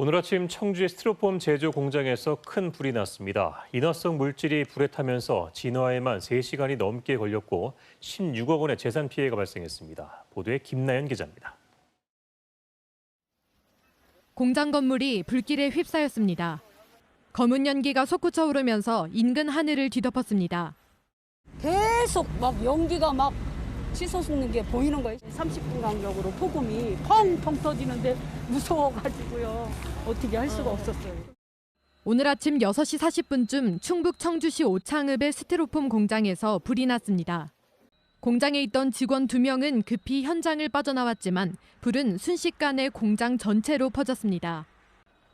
오늘 아침 청주의 스티로폼 제조 공장에서 큰 불이 났습니다. 인화성 물질이 불에 타면서 진화에만 3시간이 넘게 걸렸고 16억 원의 재산 피해가 발생했습니다. 보도에 김나연 기자입니다. 공장 건물이 불길에 휩싸였습니다. 검은 연기가 솟구쳐 오르면서 인근 하늘을 뒤덮었습니다. 계속 막 연기가 막 씻어쓰는 게 보이는 거예요. 30분 간격으로 폭음이 펑펑 터지는데 무서워가지고요. 어떻게 할 수가 없었어요. 오늘 아침 6시 40분쯤 충북 청주시 오창읍의 스티로폼 공장에서 불이 났습니다. 공장에 있던 직원 2명은 급히 현장을 빠져나왔지만 불은 순식간에 공장 전체로 퍼졌습니다.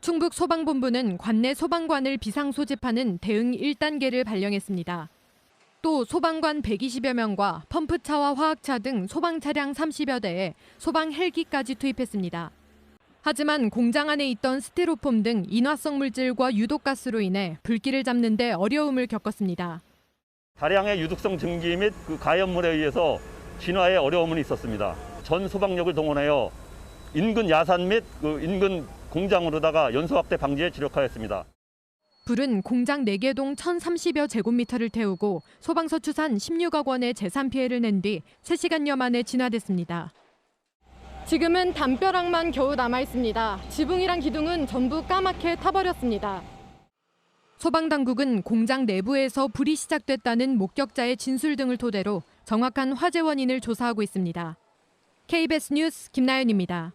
충북 소방본부는 관내 소방관을 비상 소집하는 대응 1단계를 발령했습니다. 또 소방관 120여 명과 펌프차와 화학차 등 소방 차량 30여 대에 소방 헬기까지 투입했습니다. 하지만 공장 안에 있던 스티로폼 등 인화성 물질과 유독가스로 인해 불길을 잡는 데 어려움을 겪었습니다. 다량의 유독성 증기 및 그 가연물에 의해서 진화에 어려움은 있었습니다. 전 소방력을 동원하여 인근 야산 및 그 인근 공장으로다가 연소 확대 방지에 주력하였습니다. 불은 공장 4개 동 1,030여 제곱미터를 태우고 소방서 추산 16억 원의 재산 피해를 낸 뒤 3시간여 만에 진화됐습니다. 지금은 담벼락만 겨우 남아 있습니다. 지붕이랑 기둥은 전부 까맣게 타버렸습니다. 소방당국은 공장 내부에서 불이 시작됐다는 목격자의 진술 등을 토대로 정확한 화재 원인을 조사하고 있습니다. KBS 뉴스 김나연입니다.